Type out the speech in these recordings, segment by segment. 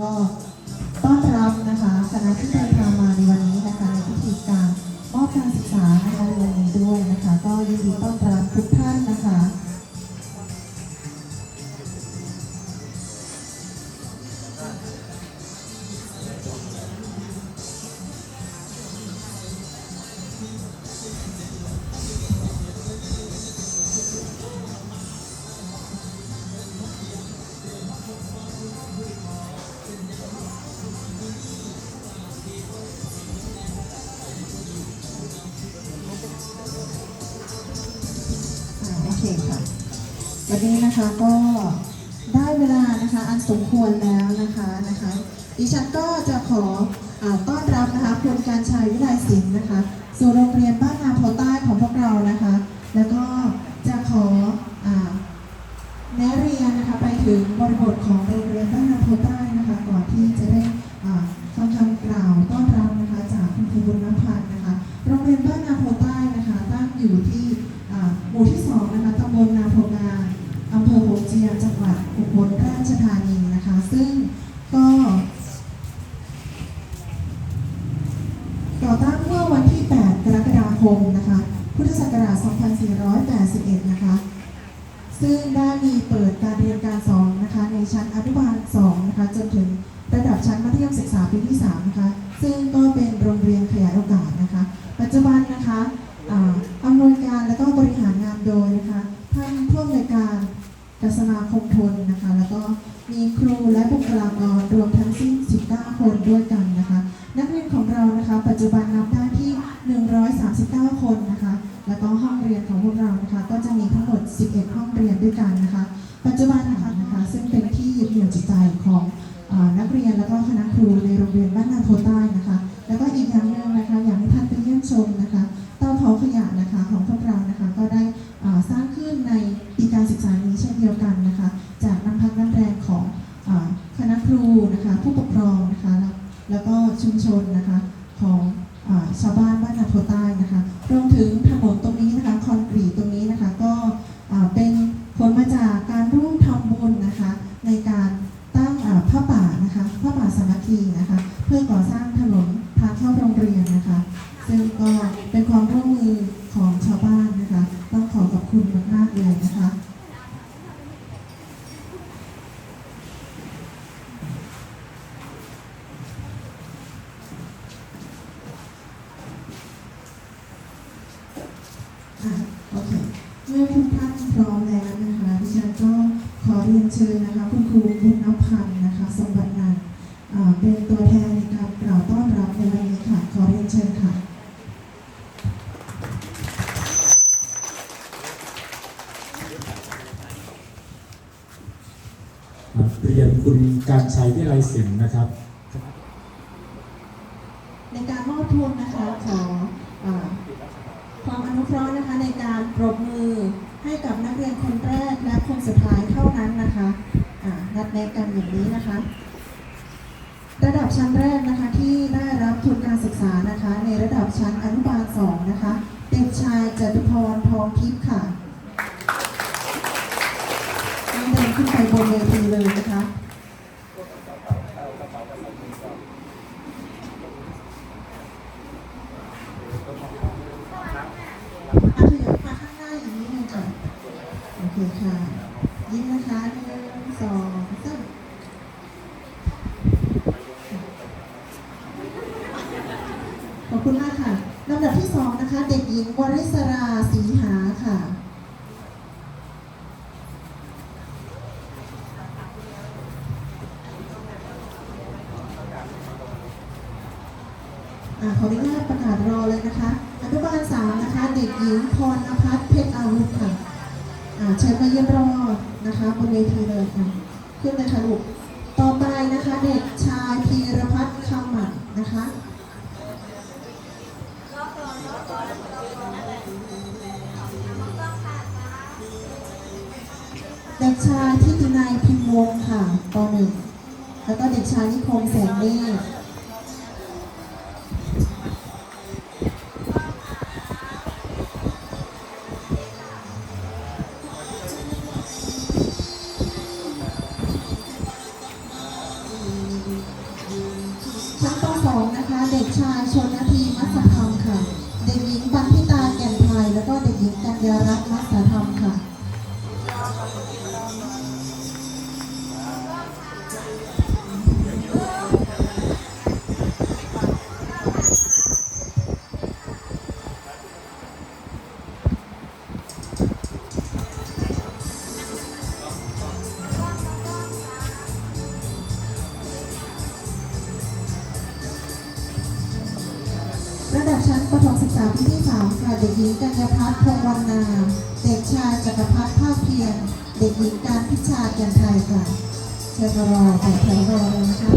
ก็ วันนี้นะคะก็ได้เวลานะคะอันสมควรแล้วนะคะนะคะดิฉันก็จะขออต้อนรับนะคะคุณการชายวิไลศิลป์นะคะสู่โรงเรียนบ้านนาโพใต้ของพวกเรา ก่อตั้งเมื่อวันที่ 8 กรกฎาคมนะคะ พุทธศักราช 2481 นะคะ ซึ่งได้มีเปิดการเรียนการสอนนะคะ ในชั้นอนุบาล 2 นะคะ จนถึงระดับชั้นมัธยมศึกษาปีที่ 3 นะคะ ซึ่งก็เป็นโรงเรียนขยายโอกาสนะคะ ปัจจุบันนะคะอำนวยการและก็บริหารงานโดยนะคะ ท่านผู้อำนวยการกัสนาคงทนนะคะ แล้วก็มีครูและบุคลากรรวมทั้งสิ้น 19 คนด้วยกัน จะมีทั้งหมด 11 ห้องเรียนด้วยกันนะคะ ปัจจุบันนะคะนะคะซึ่งเป็นที่ยึดเหนี่ยวจิตใจของอนักเรียนและก็คณะครูในโรงเรียนบ้านนาโพใต้นะคะ แล้วก็อีกอย่างหนึ่งนะคะอยากให้ท่านไปเยี่ยมชมนะคะเตาเผาขยะนะคะของพวกเรานะคะก็ได้สร้างขึ้นในปีการศึกษานี้เช่นเดียวกันนะคะ จากน้ำพักน้ำแรงของคณะครูนะคะผู้ปกครองนะคะแล้วแล้วก็ชุมชน คุณการชัยวิไลศิลป์นะครับ ในการมอบทุนนะคะขออ่าความอนุเคราะห์นะคะในการปรบมือให้กับนักเรียนคนแรกและคนสุดท้ายเท่านั้นนะคะอ่านัดแนะกันอย่างนี้นะคะ ระดับชั้นแรกนะคะที่ได้รับทุนการศึกษานะคะ ในระดับชั้นอนุบาล2นะคะเด็กชายจตุพรทองทิพย์ค่ะให้เดินขึ้นไปบนเวทีเลยนะคะ โอเคค่ะ ยิ้มนะคะหนึ่งสองสามขอบคุณมากค่ะลำดับที่สองนะคะ เด็กหญิงวริศราศรีหาค่ะอ่าขออนุญาตประกาศรอเลยนะคะ อนุบาลสามนะคะ เด็กหญิงพรณพัฒน์เพชรอาวุธค่ะ เชิญมาเยี่ยมรอนะคะบนเวทีเลยค่ะ ขึ้นเลยค่ะลูกต่อไปนะคะเด็กชายพีรพัฒน์คำหมัดนะคะเด็กชายทิตินัยพิมพ์วงค่ะปหนึ่งแล้วก็เด็กชายนิคมแสงเนตาจักรพัฒน์ภาคเพียรเด็กหญิงการพิชาแก่นไทยค่ะเชิญรอแต่แถวรอเลยนะคะ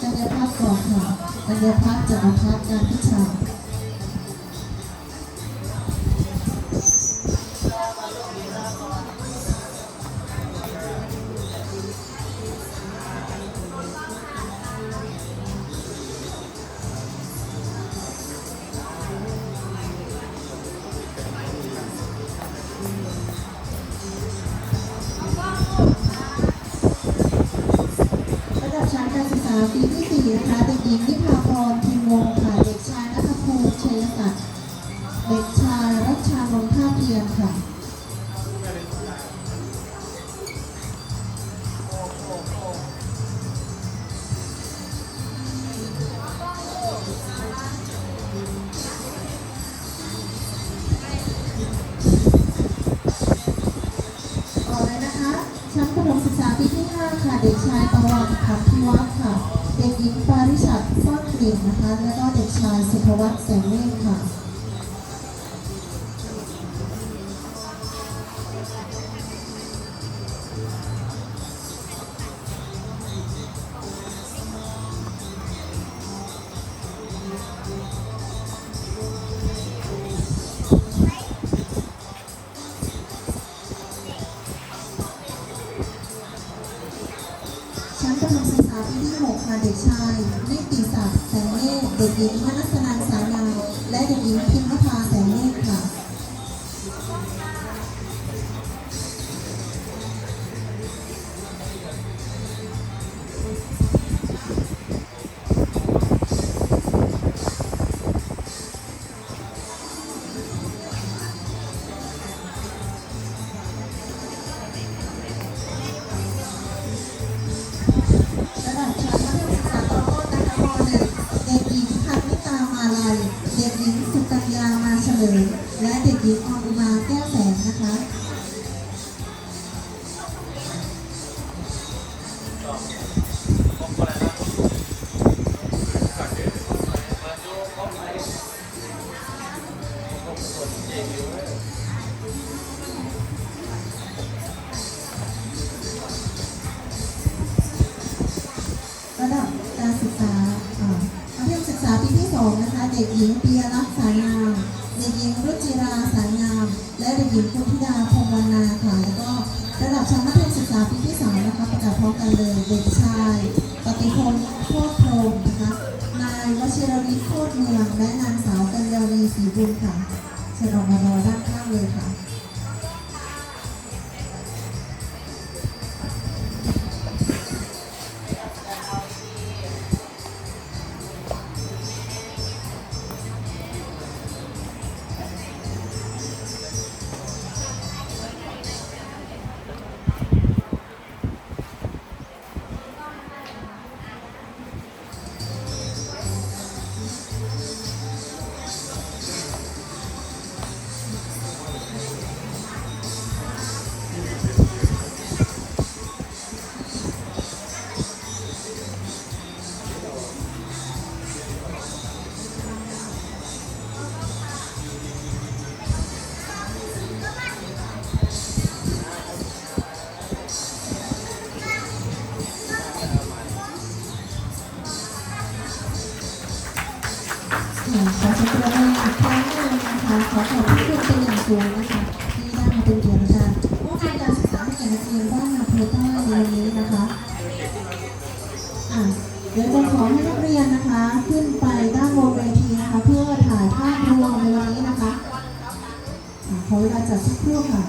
กัญญาพัฒน์ก่อนค่ะกัญญาพัฒน์จักรพัฒน์การพิชา เด็กชายตะวันขันธิวัฒน์ค่ะ เด็กหญิงปาริชัดซ่อนกลิ่นนะคะ แล้วก็เด็กชายสุภวัฒน์แสงเมฆค่ะ ด็กหญิงพนัสนันสายงาและเด็กหญิงพิมพ์ ลิมและเด็กหญิงออนุมาแก้วแสงนะคะระดับการศึกษาอ่ามัธยมศึกษาปีที่2นะคะ เด็กหญิงเปียรักษ์สายา ด็กหญิงรุจิราสายงาม และเด็กหญิงพุทธิดาพงวรรณาค่ะแล้วก็ระดับชั้นมัธยมศึกษาปีที่สามนะคะประกาศพร้อมกันเลยเด็กชายปฏิพลโคตรพรมนะคะนายวชิรวิทย์โคตรเมืองและนางสาวกัญญาวีศรีบุญค่ะเชิญออกมารอด้านข้างเลยค่ะ ค่ะขอเชิญประเมินอีกครั้งหนึ่งนะคะขอขอบพระคุณเป็นอย่างสูงนะคะที่ได้มาเป็นเกียรติในการมอบทุนการศึกษาให้แก่นักเรียนบ้านนาโพใต้ในวันนี้นะคะอะเดี๋ยวจะขอให้นักเรียนนะคะ ขึ้นไปด้านบนเวทีนะคะเพื่อถ่ายภาพรวมในวันนี้นะคะอะขอเวลาจัดสักครู่ค่ะ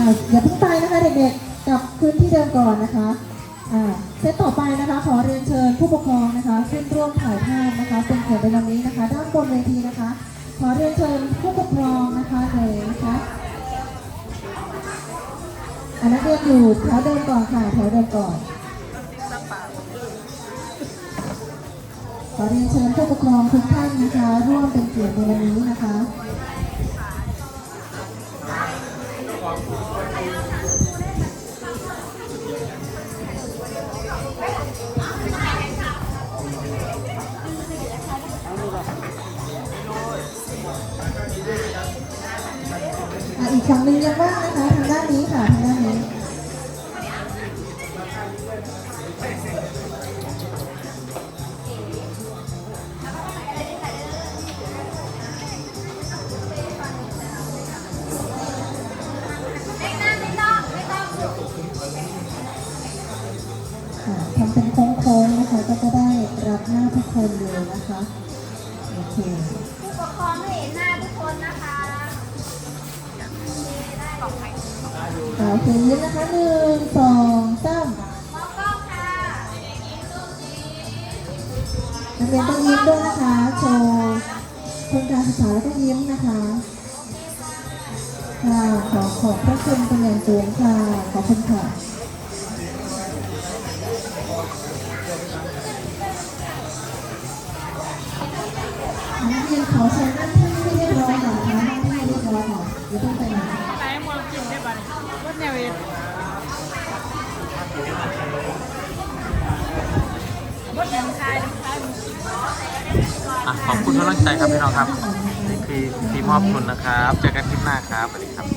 อ่าอย่าเพิ่งไปนะคะเด็กๆกลับพื้นที่เดิมก่อนนะคะอ่าเซตต่อไปนะคะ ขอเรียนเชิญผู้ปกครองนะคะขึ้นร่วมถ่ายภาพนะคะเป็นเขียนในวันนี้นะคะ ด้านบนเวทีนะคะ ขอเรียนเชิญผู้ปกครองนะคะเลยนะคะอันนักเรียนอยู่แถวเดิมก่อนค่ะแถวเดิมก่อนขอเรียนเชิญผู้ปกครองทุกท่านนะคะ ร่วมเป็นเกียรติในวันนี้นะคะ อีกฝั่งหนึ่งยังว่างนะคะทางด้านนี้ค่ะทางด้านนี้เด็กนั่งไม่ต้องไม่ต้องค่ะทำเป็นโค้งๆนะคะ ก็จะได้รับหน้าทุกคนเลยนะคะ โอเคผู้ปกครองให้เห็นหน้าทุกคนนะคะ อดภัยค่ะโอเคยิ้มนะคะหนึ่งสองสามมองกล้องค่ะนักเรียนต้องยิ้มด้วยนะคะโชว์โครงการศึกษาแล้วก็ยิ้มนะคะค่ะขอขอบพระคุณเป็นอย่างสูงค่ะขอบคุณค่ะ อะขอบคุณกำลังใจครับพี่น้องครับนี่คือทีมมอบทุนนะครับเจอกันคลิปหน้าครับสวัสดีครับ